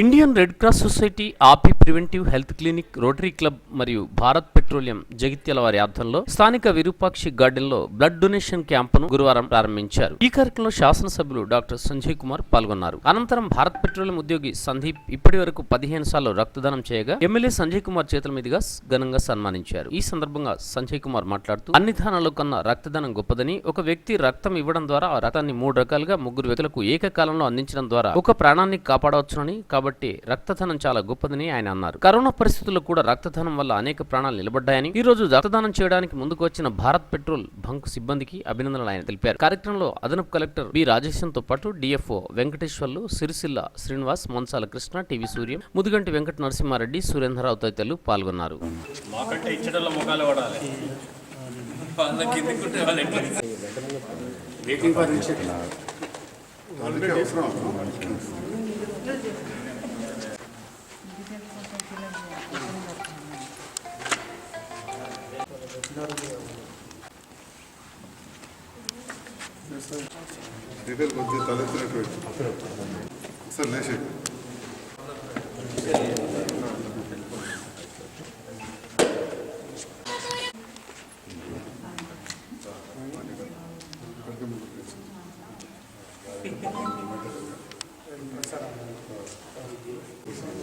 Indian red cross society ఆపి preventive health clinic Rotary Club మరియు Bharat petroleum Jagtial వారి ఆధ్వర్యంలో స్థానిక విరూపాక్షి గార్డెన్లో బ్లడ్ డొనేషన్ క్యాంపును గురువారం ప్రారంభించారు. ఈ కార్యక్రమంలో శాసనసభ్యులు డాక్టర్ సంజయ్ కుమార్ పాల్గొన్నారు. అనంతరం భారత్ పెట్రోలియం ఉద్యోగి సందీప్ ఇప్పటి వరకు పదిహేను సార్లు రక్తదానం చేయగా ఎమ్మెల్యే సంజయ్ కుమార్ చేతుల మీదుగా ఘనంగా సన్మానించారు. ఈ సందర్భంగా సంజయ్ కుమార్ మాట్లాడుతూ అన్ని దానాల కన్నా రక్తదానం గొప్పదని ఒక వ్యక్తి రక్తం ఇవ్వడం ద్వారా ఆ రక్తాన్ని మూడు రకాలుగా ముగ్గురు వ్యక్తులకు ఏకకాలంలో అందించడం ద్వారా ఒక ప్రాణాన్ని కాపాడవచ్చునని కాబట్టి రక్తదానం చాలా గొప్పదని ఆయన అన్నారు. కరోనా పరిస్థితుల్లో కూడా రక్తదానం వల్ల అనేక ప్రాణాలు నిలబడ్డాయని ఈ రోజు రక్తదానం చేయడానికి ముందుకు వచ్చిన భారత్ పెట్రోల్ బంక్ సిబ్బందికి అభినందనలు ఆయన తెలిపారు. కార్యక్రమంలో అదనపు కలెక్టర్ బి రాజేశంతో పాటు DFO Venkateswarlu Sircilla Srinivas Monsala Krishna T V Suryam Mudugunti Venkata Narasimhareddy Surendrarao తదితరులు పాల్గొన్నారు. డీటెయిల్ కొద్దిగా తలెత్తినటువంటి సార్ లేచి. అంటే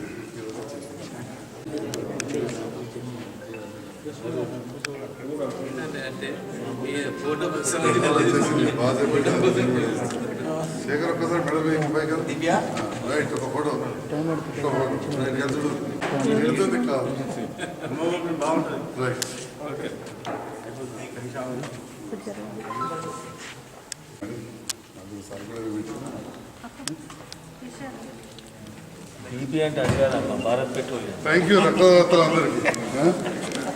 ఈ ఫోటో చేసింది బాగా పెట్టారు. శేఖర్ ఒక్కసారి మెడల్ వేయి ముంబై కదా దివ్య రైట్ ఒక ఫోటో ఒక ఫోటో రైట్ వెళ్తుడు వెళ్తుంది కాదు రైట్ బీపీ అంటే అడిగారమ్మా భారత్ పెట్రోలియం థ్యాంక్ యూ రక్తదాతలు అందరికీ ఆ? అలాగే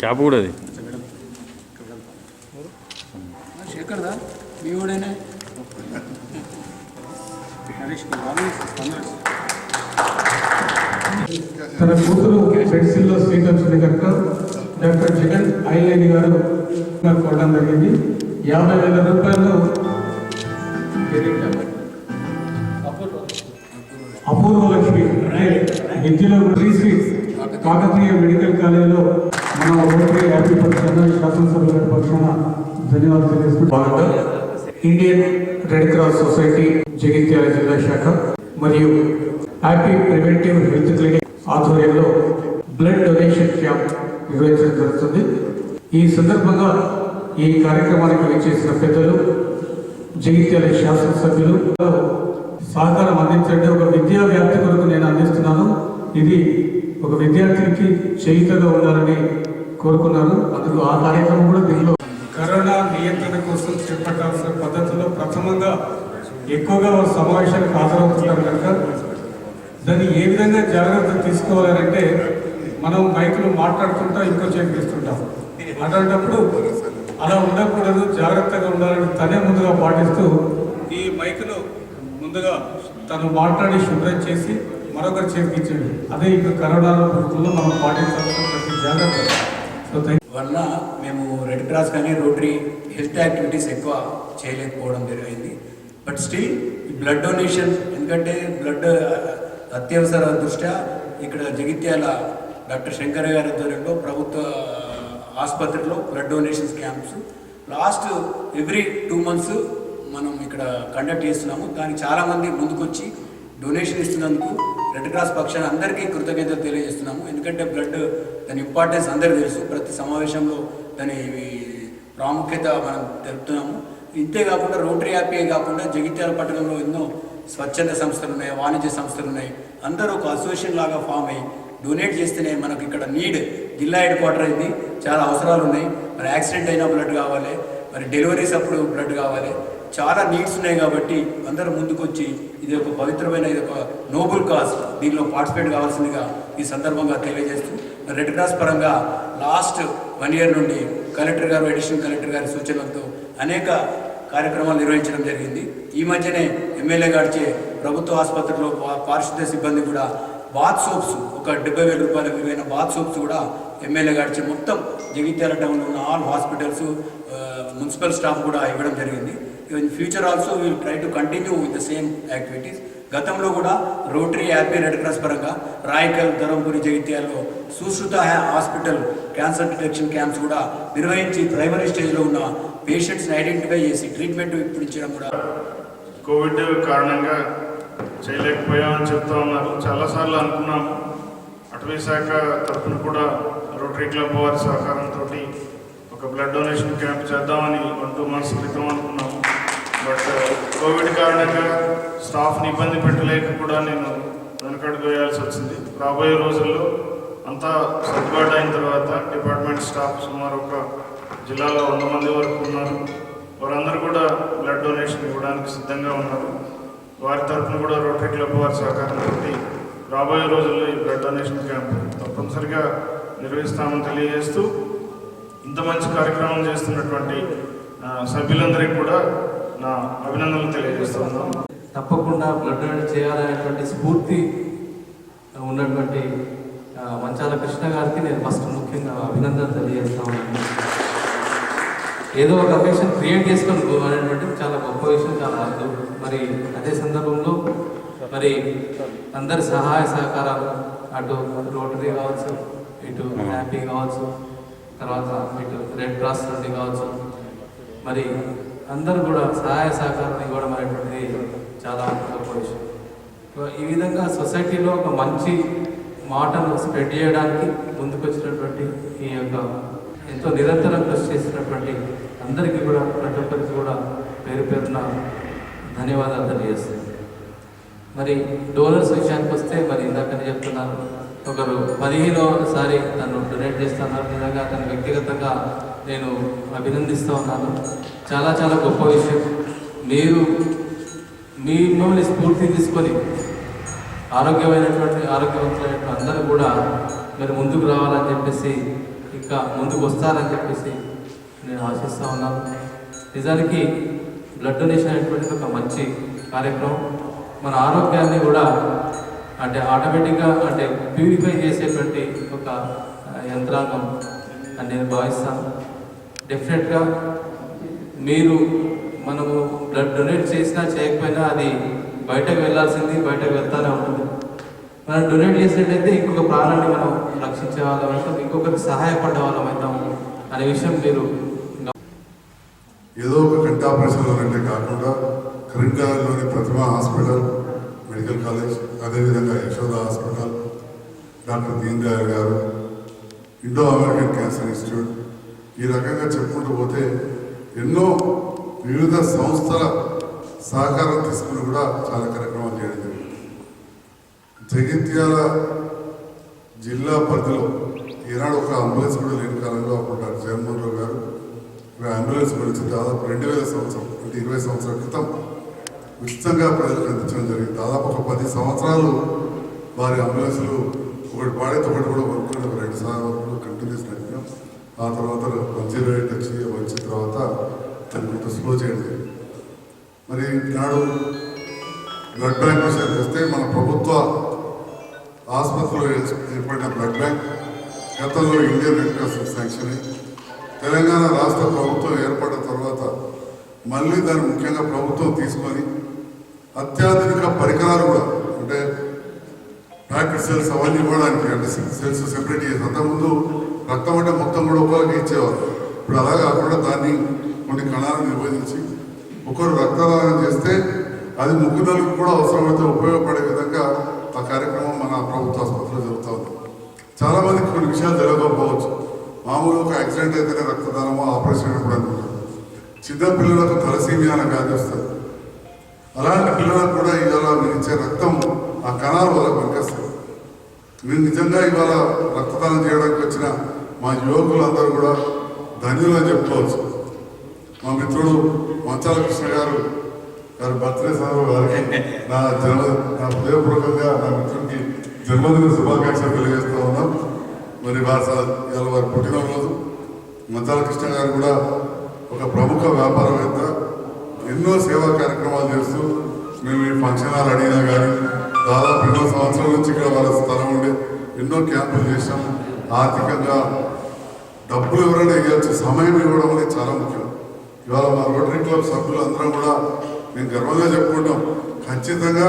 క్యాప్ కూడా అది. శేఖర్దా? మీ ఊడేనే హరీష్ తన కూతురు పెన్సిల్లో సీట్ వచ్చింది కనుక డాక్టర్ జగన్ ఐలేని గారు నాకు కోవడం జరిగింది. యాభై వేల రూపాయలు అపూర్వ లక్ష్మి అంటే విద్యలో శ్రీశ్రీ కాకతీయ మెడికల్ కాలేజీలో మన రోటరీ హ్యాపీ పక్షాన శాసనసభ పక్షాన ధన్యవాదాలు తెలియజేసుకుంటూ Indian Red Cross Society Jagtial జిల్లా శాఖ మరియు హ్యాపీ ప్రివెంటివ్ హెల్త్ క్లినిక్ ఆధ్వర్యంలో బ్లడ్ డొనేషన్ క్యాంప్ నిర్వహించడం జరుగుతుంది. ఈ సందర్భంగా ఈ కార్యక్రమానికి విచ్చేసిన పెద్దలు జగిత్యాల శాసనసభ్యులు సహకారం అందించండి. ఒక విద్యా వ్యాప్తి కొరకు నేను అందిస్తున్నాను. ఇది ఒక విద్యార్థికి చేయితగా ఉండాలని కోరుకున్నాను. అందుకు ఆ కార్యక్రమం కూడా దీనిలో కరోనా నియంత్రణ కోసం చేపట్టాల్సిన పద్ధతుల్లో ప్రథమంగా ఎక్కువగా సమావేశానికి హాజరవుతున్నారు కనుక దాన్ని ఏ విధంగా జాగ్రత్త తీసుకోవాలంటే మనం మైకులు మాట్లాడుతుంటా ఇంకో చేపిస్తుంటాం మాట్లాడేటప్పుడు అలా ఉండకూడదు జాగ్రత్తగా ఉండాలని తనే ముందుగా పాటిస్తూ ఈ మైకులు ముందుగా తను మాట్లాడి శుభ్రం చేసి మరొకరు చేతికి అదే ఇప్పుడు కరోనా రూపంలో మనం పాటించాల్సిన ప్రతి జాగ్రత్త. సో థ్యాంక్ వల్ల మేము రెడ్ క్రాస్ కానీ రోటరీ హెల్త్ యాక్టివిటీస్ ఎక్కువ చేయలేకపోవడం జరిగింది. బట్ స్టిల్ బ్లడ్ డొనేషన్ ఎందుకంటే బ్లడ్ అత్యవసర దృష్ట్యా ఇక్కడ జగిత్యాల డాక్టర్ శంకర్ గారి ఆధ్వర్యంలో ప్రభుత్వ ఆసుపత్రిలో blood donations camps last every two months మనం ఇక్కడ కండక్ట్ చేస్తున్నాము. దానికి చాలామంది ముందుకొచ్చి డొనేషన్ ఇస్తున్నందుకు రెడ్ క్రాస్ పక్షాన అందరికీ కృతజ్ఞతలు తెలియజేస్తున్నాము. ఎందుకంటే బ్లడ్ దాని ఇంపార్టెన్స్ అందరికీ తెలుసు. ప్రతి సమావేశంలో దాని ప్రాముఖ్యత మనం తెలుపుతున్నాము. ఇంతే కాకుండా రోటరీ హ్యాపీ కాకుండా జగిత్యాల పట్టణంలో ఎన్నో స్వచ్ఛంద సంస్థలు ఉన్నాయి వాణిజ్య సంస్థలు ఉన్నాయి. అందరూ ఒక అసోసియేషన్ లాగా ఫామ్ అయ్యి డొనేట్ చేస్తేనే మనకు ఇక్కడ నీడ్ జిల్లా హెడ్ క్వార్టర్ అయింది. చాలా అవసరాలు ఉన్నాయి. మరి యాక్సిడెంట్ అయిన బ్లడ్ కావాలి. మరి డెలివరీస్ అప్పుడు బ్లడ్ కావాలి. చాలా నీడ్స్ ఉన్నాయి కాబట్టి అందరూ ముందుకొచ్చి ఇది ఒక పవిత్రమైన ఇది ఒక నోబుల్ కాజ్ దీనిలో పార్టిసిపేట్ కావాల్సిందిగా ఈ సందర్భంగా తెలియజేస్తూ రెడ్ క్రాస్ పరంగా లాస్ట్ వన్ ఇయర్ నుండి కలెక్టర్ గారు అడిషనల్ కలెక్టర్ గారి సూచనలతో అనేక కార్యక్రమాలు నిర్వహించడం జరిగింది. ఈ మధ్యనే ఎమ్మెల్యే గారిచే ప్రభుత్వ ఆసుపత్రిలో పా- పారిశుద్ధ్య సిబ్బంది కూడా బాత్ సోప్స్ ఒక డెబ్బై వేల రూపాయల విలువైన బాత్ సోప్స్ కూడా ఎమ్మెల్యే గారిచే మొత్తం జగిత్యాల టౌన్లో ఉన్న ఆల్ హాస్పిటల్స్ మున్సిపల్ స్టాఫ్ కూడా ఇవ్వడం జరిగింది. In future also will try to continue with the same activities గతంలో కూడా రోటరీ హ్యాపీ రెడ్ క్రాస్ పరంగా Raikal Dharampuri జగిత్యాల్లో Sushruta hospital cancer detection camps కూడా నిర్వహించి ప్రైమరీ స్టేజ్లో ఉన్న పేషెంట్స్ని ఐడెంటిఫై చేసి ట్రీట్మెంట్ ఇప్పించడం కూడా కోవిడ్ కారణంగా చేయలేకపోయామని చెప్తా ఉన్నారు. చాలాసార్లు అనుకున్నాము అటవీ శాఖ తరఫున కూడా రోటరీ క్లబ్ వారి సహకారంతో ఒక బ్లడ్ డొనేషన్ క్యాంప్ చేద్దామని వన్ టూ మంత్స్ క్రితం అనుకున్నాం. బట్ కోవిడ్ uh, కారణంగా స్టాఫ్ని ఇబ్బంది పెట్టలేక కూడా నేను వెనకడుగు వేయాల్సి వచ్చింది. రాబోయే రోజుల్లో అంతా సర్దుబాటు అయిన తర్వాత డిపార్ట్మెంట్ స్టాఫ్ సుమారు ఒక జిల్లాలో వంద మంది వరకు ఉన్నారు. వారందరూ కూడా బ్లడ్ డొనేషన్ ఇవ్వడానికి సిద్ధంగా ఉన్నారు. వారి తరఫున కూడా రోటరీ క్లబ్ వారి సహకారంతో రాబోయే రోజుల్లో ఈ బ్లడ్ డొనేషన్ క్యాంప్ తప్పనిసరిగా నిర్వహిస్తామని తెలియజేస్తూ ఇంత మంచి కార్యక్రమం చేస్తున్నటువంటి సభ్యులందరికీ కూడా నా అభినందనలు తెలియజేస్తున్నాం తప్పకుండా బ్లడ్ డొనేట్ చేయాలనేటువంటి స్ఫూర్తి ఉన్నటువంటి మంచాల కృష్ణ గారికి నేను ఫస్ట్ ముఖ్యంగా అభినందనలు తెలియజేస్తా ఉన్నాను. ఏదో ఒక అకేషన్ క్రియేట్ చేసుకొని go చాలా గొప్ప విషయం చాలా అర్థం మరి అదే సందర్భంలో మరి అందరి సహాయ సహకారాలు అటు రోటరీ కావచ్చు ఇటు హ్యాపీ కావచ్చు తర్వాత ఇటు రెడ్ క్రాస్ నుండి కావచ్చు. మరి అందరూ కూడా సహాయ సహకారం ఇవ్వడం అనేటువంటిది చాలా గొప్ప విషయం ఈ విధంగా సొసైటీలో ఒక మంచి మాటను స్ప్రెడ్ చేయడానికి ముందుకొచ్చినటువంటి ఈ యొక్క ఎంతో నిరంతరం కృషి చేసినటువంటి అందరికీ కూడా ప్రతి ఒక్కరికి కూడా పేరు పేరున ధన్యవాదాలు తెలియజేస్తాను మరి డోనర్స్ విషయానికి వస్తే మరి ఇందాకనే చెప్తున్నారు ఒకరు పదిహేనోసారి తను డొనేట్ చేస్తున్నారు. నిజంగా తను వ్యక్తిగతంగా నేను అభినందిస్తూ ఉన్నాను. చాలా చాలా గొప్ప విషయం. మీరు మీ మిమ్మల్ని స్ఫూర్తి తీసుకొని ఆరోగ్యమైనటువంటి ఆరోగ్యవంతులైన అందరూ కూడా మీరు ముందుకు రావాలని చెప్పేసి ఇంకా ముందుకు వస్తారని చెప్పేసి నేను ఆశిస్తూ ఉన్నాను. నిజానికి బ్లడ్ డొనేషన్ అనేటువంటిది ఒక మంచి కార్యక్రమం. మన ఆరోగ్యాన్ని కూడా అంటే ఆటోమేటిక్గా అంటే ప్యూరిఫై చేసేటువంటి ఒక యంత్రాంగం అని నేను భావిస్తాను. డెఫినెట్గా మీరు మనము బ్లడ్ డొనేట్ చేసినా చేయకపోయినా అది బయటకు వెళ్ళాల్సింది బయటకు వెళ్తానే ఉంటుంది. మనం డొనేట్ చేసినట్టయితే ఇంకొక ప్రాణాన్ని మనం రక్షించే వాళ్ళం అవుతాం ఇంకొకరికి సహాయపడే వాళ్ళం అవుతాం అనే విషయం మీరు ఏదో ఒక కంటి ఆపరేషన్లోనే కాకుండా కరీంనగర్లోని ప్రతిమ హాస్పిటల్ మెడికల్ కాలేజ్ అదేవిధంగా యశోద హాస్పిటల్ డాక్టర్ దీన్ దయాళ్ గారు ఇండో అమెరికన్ క్యాన్సర్ ఇన్స్టిట్యూట్ ఈ రకంగా చెప్పుకుంటూ పోతే ఎన్నో వివిధ సంస్థల సహకారం తీసుకుని కూడా చాలా కార్యక్రమాలు చేయడం జరిగింది. జగిత్యాల జిల్లా పరిధిలో ఈనాడు ఒక అంబులెన్స్ కూడా లేని కాలంలో అప్పుడు డాక్టర్ జగన్మోహన్ రావు గారు ఒక అంబులెన్స్ గురించి దాదాపు రెండు వేల సంవత్సరం అంటే ఇరవై సంవత్సరాల క్రితం ఉచితంగా ప్రజలకు అందించడం జరిగింది. దాదాపు ఒక పది సంవత్సరాలు వారి అంబులెన్స్లు ఒకటి పాడైతే ఒకటి కూడా కొనుక్కుని ఒక రెండు సార్లు వరకు కంటిన్యూస్ నడిపాం ఆ తర్వాత వన్ జీరో ఎయిట్ వచ్చి వచ్చిన తర్వాత దాన్ని కొంత స్లో చేయడం. మరి నాడు బ్లడ్ బ్యాంక్ విషయానికి వస్తే మన ప్రభుత్వ ఆసుపత్రిలో ఏర్పడిన బ్లడ్ బ్యాంక్ గతంలో ఇండియన్ రెడ్ క్రాస్ శాంక్షన్ అయ్యి తెలంగాణ రాష్ట్ర ప్రభుత్వం ఏర్పడిన తర్వాత మళ్ళీ దాన్ని ముఖ్యంగా ప్రభుత్వం తీసుకొని అత్యాధునిక పరికరాలు కూడా అంటే ప్యాకెట్ సెల్స్ అవన్నీ ఇవ్వడానికి అంటే సెల్స్ సెపరేట్ చేసి అంతకుముందు రక్తం అంటే మొత్తం కూడా ఒకరికి ఇచ్చేవారు. ఇప్పుడు అలా కాకుండా దాన్ని కొన్ని కణాలను విభజించి ఒకరు రక్తదానం చేస్తే అది ముగ్గురులకు కూడా అవసరమైతే ఉపయోగపడే విధంగా ఆ కార్యక్రమం మన ప్రభుత్వ ఆసుపత్రిలో జరుగుతూ ఉంది. చాలామందికి కొన్ని విషయాలు తెలియకపోవచ్చు మామూలుగా ఒక యాక్సిడెంట్ అయితేనే రక్తదానమో ఆపరేషన్ అయినప్పుడు అనుకుంటారు చిన్న పిల్లలకు తలసీమియా అనే వ్యాధి వస్తుంది. అలాంటి పిల్లలకు కూడా ఇవాళ మీరు ఇచ్చే రక్తం ఆ కణాల వల్ల పనికొస్తాయి మీరు నిజంగా ఇవాళ రక్తదానం చేయడానికి వచ్చిన మా యువకులందరూ కూడా ధన్యులు అని చెప్పుకోవచ్చు. మా మిత్రుడు మంచాల కృష్ణ గారు గారు బర్త్డే సందర్భంగా గారికి నా జన్మ నా హృదయపూర్వకంగా నా మిత్రుడికి జన్మదిన శుభాకాంక్షలు తెలియజేస్తూ ఉన్నాం. మరి వారి ఇవాళ వారి పుట్టినరోజు. మంచాల కృష్ణ గారు కూడా ఒక ప్రముఖ వ్యాపారవేత్త. ఎన్నో సేవా కార్యక్రమాలు చేస్తూ మేము ఈ ఫంక్షన్ హాల్ అడిగినా కానీ దాదాపు ఎన్నో సంవత్సరాల నుంచి ఇక్కడ వాళ్ళ స్థలం ఉండి ఎన్నో క్యాంపులు చేసాం ఆర్థికంగా డబ్బులు ఎవరైనా ఇవ్వచ్చు సమయం ఇవ్వడం అనేది చాలా ముఖ్యం. ఇవాళ మా రోటరీ క్లబ్ సభ్యులు అందరం కూడా మేము గర్వంగా చెప్పుకుంటాం. ఖచ్చితంగా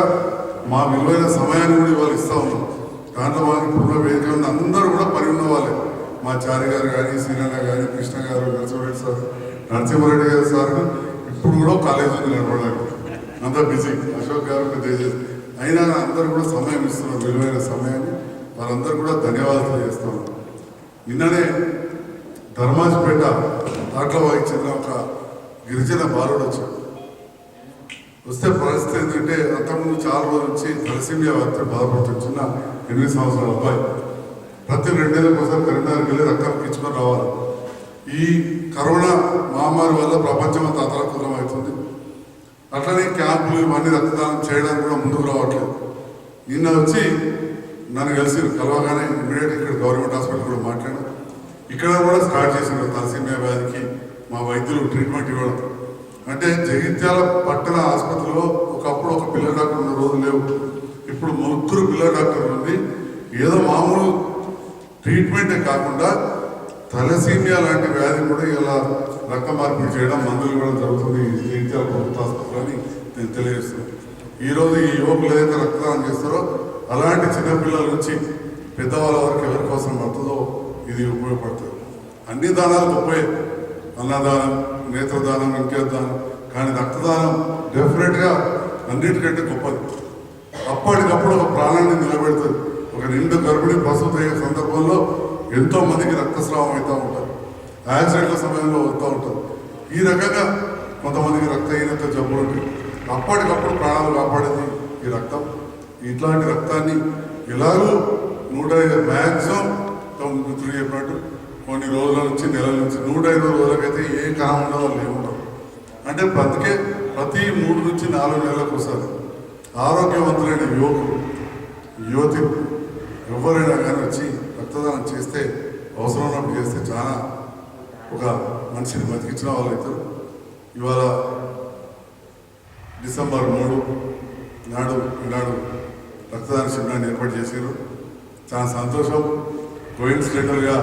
మా విలువైన సమయాన్ని కూడా ఇవాళ ఇస్తా ఉన్నాం. దాంట్లో మాకు పూర్వ వేదిక అందరూ కూడా పని ఉన్న వాళ్ళే. మా చారి గారు కానీ సీనన్న కానీ కృష్ణ గారు నరసింహరెడ్డి సార్ నరసింహారెడ్డి గారు సార్ ఇప్పుడు కూడా కాలేజీ నిలబడలేదు అంత బిజీ. అశోక్ గారు పెద్ద చేసి అయినా అందరూ కూడా సమయం ఇస్తున్నారు. విలువైన సమయాన్ని. వారందరూ కూడా ధన్యవాదాలు చేస్తున్నారు నిన్ననే ధర్మాజిపేట దాంట్లో చెందిన ఒక గిరిజన బాలుడు వచ్చాడు. వస్తే పరిస్థితి ఏంటంటే అంతకుముందు చాలా రోజుల నుంచి తలసీమియా వ్యాప్తి బాధపడుతున్న చిన్న ఎనిమిది సంవత్సరాల అబ్బాయి. ప్రతి రెండేళ్ళకి ఒకసారి కరీంనగర్కి వెళ్ళి రక్తం ఇచ్చుకొని రావాలి. ఈ కరోనా మహమ్మారి వల్ల ప్రపంచం అంతా అతలకుతలం అవుతుంది. అట్లనే క్యాంపులు ఇవన్నీ రక్తదానం చేయడానికి కూడా ముందుకు రావట్లేదు. నిన్న వచ్చి నన్ను కలిసి కలవగానే ఇమీడియట్ ఇక్కడ గవర్నమెంట్ హాస్పిటల్ కూడా మాట్లాడి ఇక్కడ కూడా స్టార్ట్ చేసిండ్రు తలసీమియా వ్యాధికి మా వైద్యులు ట్రీట్మెంట్ ఇవ్వడం. అంటే జగిత్యాల పట్టణ ఆసుపత్రిలో ఒకప్పుడు ఒక పిల్ల డాక్టర్ ఉన్న రోజు లేవు. ఇప్పుడు ముగ్గురు పిల్ల డాక్టర్లు ఉంది ఏదో మామూలు ట్రీట్మెంటే కాకుండా తలసీమియా లాంటి వ్యాధి కూడా ఇలా రక్త మార్పిడి చేయడం మందులు ఇవ్వడం జరుగుతుంది ఈ జగిత్యాల ప్రభుత్వ ఆసుపత్రి అని నేను తెలియజేస్తున్నాను. ఈరోజు ఈ యువకులు ఏదైతే రక్తదానం చేస్తారో అలాంటి చిన్నపిల్లల నుంచి పెద్దవాళ్ళ వరకు ఎవరి కోసం పడుతుందో ఇది ఉపయోగపడుతుంది అన్ని దానాలు గొప్పే అన్నదానం నేత్రదానం ఇంకేదానం కానీ రక్తదానం డెఫినెట్గా అన్నిటికంటే గొప్పది. అప్పటికప్పుడు ఒక ప్రాణాన్ని నిలబెడుతుంది ఒక నిండు గర్భిణి ప్రసూతి అయ్యే సందర్భంలో ఎంతో మందికి రక్తస్రావం అవుతూ ఉంటారు. యాక్సిడెంట్ల సమయంలో వస్తూ ఉంటారు. ఈ రకంగా కొంతమందికి రక్తహీనత జబ్బులు ఉంటాయి. అప్పటికప్పుడు ప్రాణాలు కాపాడేది ఈ రక్తం. ఇట్లాంటి రక్తాన్ని ఎలాగూ నూట ఐదు మ్యాక్సిమం మిత్రుడు చెప్పినట్టు కొన్ని రోజుల నుంచి నెలల నుంచి నూట ఇరవై రోజులకైతే ఏ కణం ఉండదో వాళ్ళు ఏముండవు. అంటే బతికే ప్రతి మూడు నుంచి నాలుగు నెలలకు ఒకసారి ఆరోగ్యవంతులైన యువకులు యువతి ఎవరైనా కానీ వచ్చి రక్తదానం చేస్తే అవసరం ఉన్నప్పుడు చేస్తే చాలా ఒక మనిషిని బతికించిన వాళ్ళు అవుతారు. ఇవాళ డిసెంబర్ మూడు నాడు ఈనాడు రక్తదాన శిబిరాన్ని ఏర్పాటు చేశారు. చాలా సంతోషం. కోయిన్సిడెంటల్గా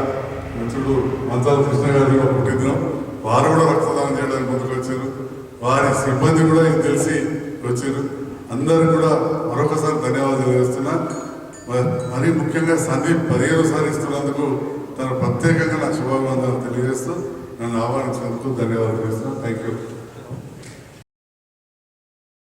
మిత్రుడు మంచాల కృష్ణ గారి పుట్టిద్దాం వారు కూడా రక్తదానం చేయడానికి ముందుకు వచ్చారు. వారి సిబ్బంది కూడా ఇది తెలిసి వచ్చారు. అందరూ కూడా మరొకసారి ధన్యవాదాలు చేస్తున్నా మరి- మరీ ముఖ్యంగా సందీప్ పదిహేను సారి ఇస్తున్నందుకు తను ప్రత్యేకంగా నా శుభాభివందనాలు తెలియజేస్తూ నన్ను ఆహ్వానించినందుకు ధన్యవాదాలు చేస్తున్నాను థ్యాంక్ యూ